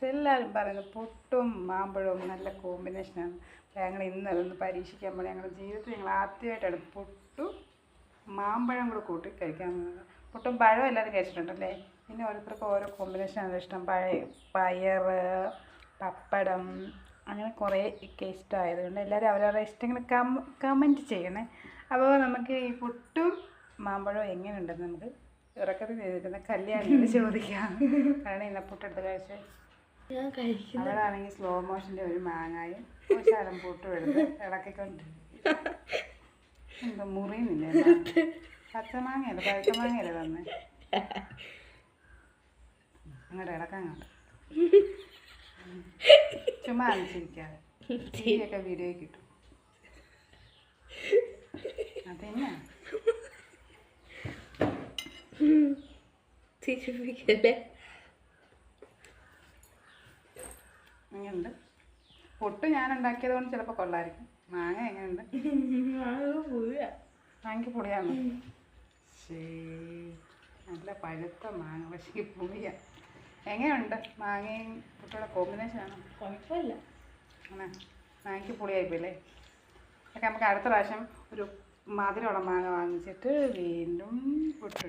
Guys എല്ലാവരും പറയുന്നു പുട്ടും മാമ്പഴവും നല്ല കോമ്പിനേഷനാണ് ഞങ്ങൾ ഇന്ന് അതൊന്ന് പരീക്ഷിക്കാൻ പോലെ ഞങ്ങളുടെ ജീവിതത്തിൽ ഞങ്ങൾ ആദ്യമായിട്ടാണ് പുട്ടും മാമ്പഴം കൂടെ കൂട്ടി കഴിക്കാൻ പോകുന്നത്. പുട്ടും പഴവും എല്ലാവരും കഴിച്ചിട്ടുണ്ടല്ലേ? പിന്നെ ഓരോരുത്തർക്ക് ഓരോ കോമ്പിനേഷനാണ് ഇഷ്ടം. പഴയ പയർ പപ്പടം അങ്ങനെ കുറേ ഒക്കെ ഇഷ്ടമായതുകൊണ്ട് എല്ലാവരും അവരവരുടെ ഇഷ്ടങ്ങൾ കം കമന്റ് ചെയ്യണേ. അപ്പോൾ നമുക്ക് ഈ പുട്ടും മാമ്പഴവും എങ്ങനെയുണ്ടെന്ന് നമുക്ക് ഇറക്കത്തിൽ നിൽക്കുന്ന കല്യാണിയോട് ചോദിക്കാം. കാരണം ഇന്ന പുട്ടെടുത്ത് കഴിച്ചേ. ഞാൻ അവളാണെങ്കിൽ സ്ലോ മോഷന്റെ ഒരു മാങ്ങായും ശരം പൂട്ടും എടുത്ത് ഇളക്കിക്കൊണ്ട് എന്തോ മുറിയുന്നില്ല പച്ചമാങ്ങയല്ലേ? പഴുത്ത മാങ്ങയല്ലേ തന്നെ? അങ്ങോട്ട് ഇളക്കാൻ കണ്ടു. ചുമ്മാ അനുസരിക്കാതെ ചീരിയൊക്കെ വീഡിയോ കിട്ടും. അതെന്നാ? തിരിപ്പിക്കല്ലേ എങ്ങനെയുണ്ട് പൊട്ട് ഞാൻ ഉണ്ടാക്കിയത് കൊണ്ട് ചിലപ്പോൾ കൊള്ളായിരിക്കും. മാങ്ങ എങ്ങനെയുണ്ട് മാങ്ങ പൊടിയാണ്? ശേ നല്ല പഴുത്ത മാങ്ങ പക്ഷേ പുളിയ. എങ്ങനെയുണ്ട് മാങ്ങയും പുട്ടുള്ള കോമ്പിനേഷൻ ആണോ? കുഴപ്പമില്ല ആണ് മാങ്ങയ്ക്ക് പുളിയായിപ്പോയില്ലേ? ഒക്കെ നമുക്ക് അടുത്ത പ്രാവശ്യം ഒരു മധുരമുള്ള മാങ്ങ വാങ്ങിച്ചിട്ട് വീണ്ടും കഴിക്കാം